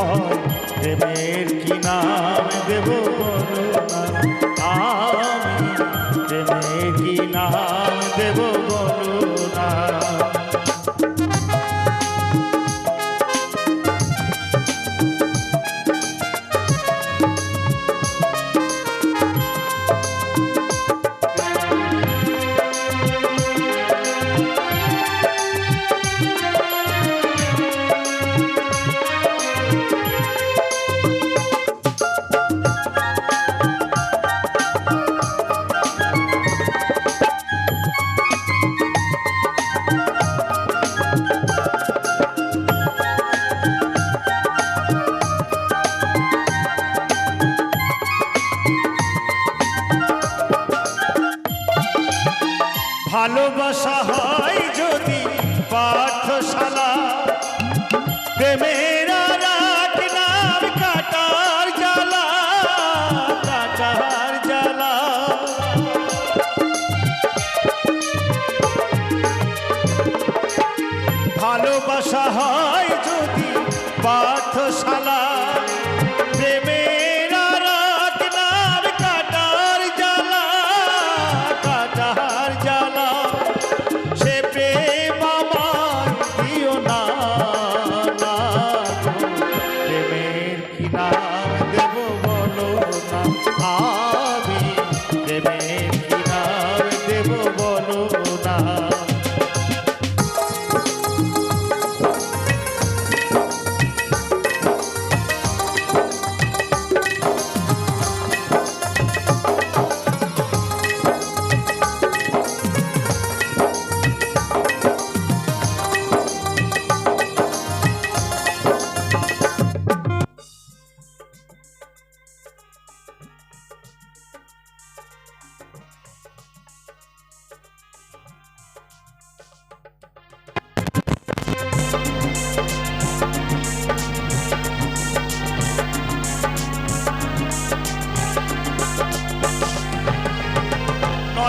হয় প্রেমের কি নাম দেব? আমি প্রেমের কি নাম দেব ভালোবাসা হয় যদি পাঠশালা, প্রেমের রাত নাম কাটার জ্বালা কাটার জ্বালা, সে প্রেম আমার দিও না না প্রেমের কি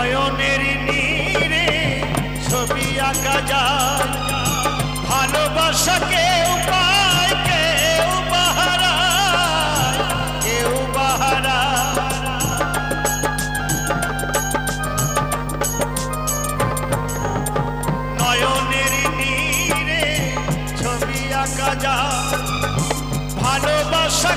নয়নের নীরে ছবি আঁকা যায়। ভালোবাসা কেউ পায়, কেউ বাহারায় কেউ বাহারায় নয়নের নীরে ছবি আঁকা যায়। ভালোবাসা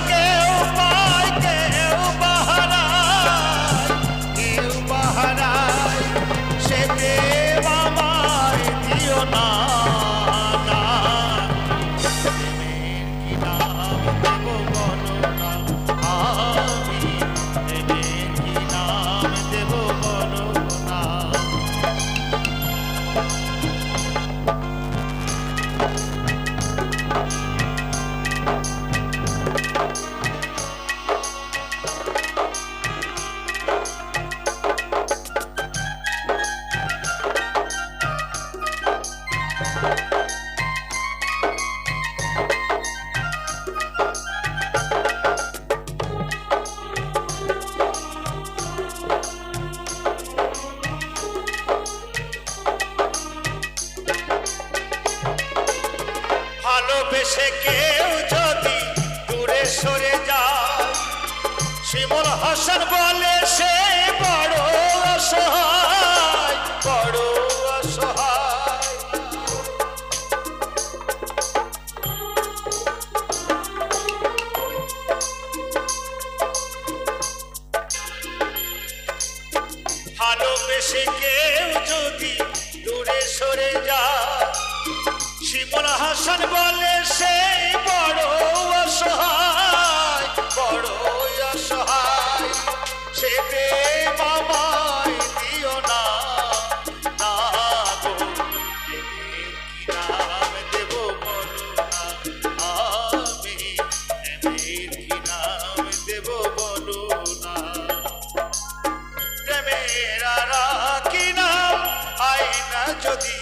সে কেউ যদি দূরে সরে যায় শিমুল হাসান বলে সে বড় অসহায় বড় অসহায়। ভালোবেসে কেউ যদি দূরে সরে যায় বলে সে বড় অসহায় বড় অসহায়। সে প্রেম দিও না না গো কি নাম দেব বলো না আমি প্রেমের যদি